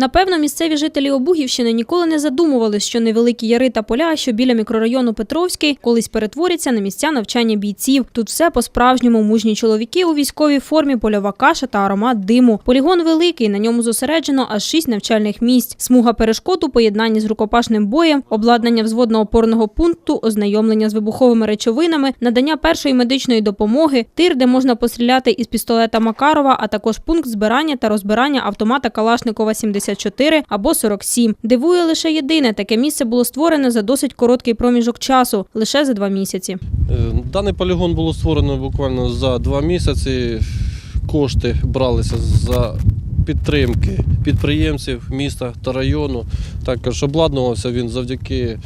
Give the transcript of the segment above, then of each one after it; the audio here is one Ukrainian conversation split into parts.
Напевно, місцеві жителі Обухівщини ніколи не задумували, що невеликі яри та поля, що біля мікрорайону Петровський, колись перетворяться на місця навчання бійців. Тут все по-справжньому мужні чоловіки у військовій формі, польова каша та аромат диму. Полігон великий, на ньому зосереджено аж шість навчальних місць. Смуга перешкод у поєднанні з рукопашним боєм, обладнання взводно-опорного пункту, ознайомлення з вибуховими речовинами, надання першої медичної допомоги, тир, де можна постріляти із пістолета Макарова, а також пункт збирання та розбирання автомата Калашникова 74 або 47. Дивує лише єдине, таке місце було створене за досить короткий проміжок часу, лише за два місяці. Е, Даний полігон було створено буквально за два місяці. Кошти бралися за підтримки підприємців міста та району. Також обладнувався він завдяки е,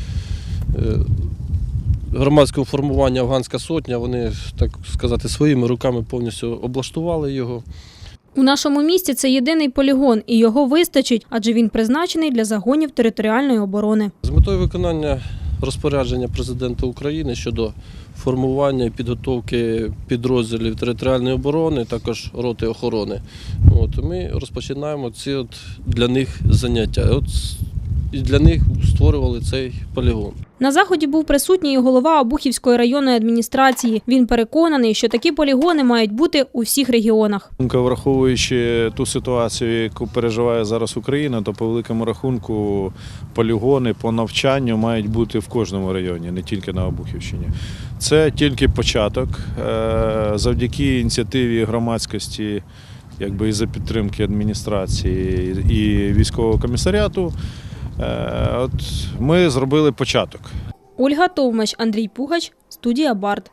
громадському формуванню Афганська сотня. Вони, так сказати, своїми руками повністю облаштували його. У нашому місті це єдиний полігон, і його вистачить, адже він призначений для загонів територіальної оборони. З метою виконання розпорядження президента України щодо формування і підготовки підрозділів територіальної оборони, також роти охорони. От, ми розпочинаємо ці от для них заняття. От і для них створювали цей полігон. На заході був присутній і голова Обухівської районної адміністрації. Він переконаний, що такі полігони мають бути у всіх регіонах. Враховуючи ту ситуацію, яку переживає зараз Україна, то по великому рахунку полігони по навчанню мають бути в кожному районі, не тільки на Обухівщині. Це тільки початок. Е, Завдяки ініціативі громадськості, якби і за підтримки адміністрації і військового комісаріату. Е, От ми зробили початок. Ольга Товмач, Андрій Пугач, студія Бард.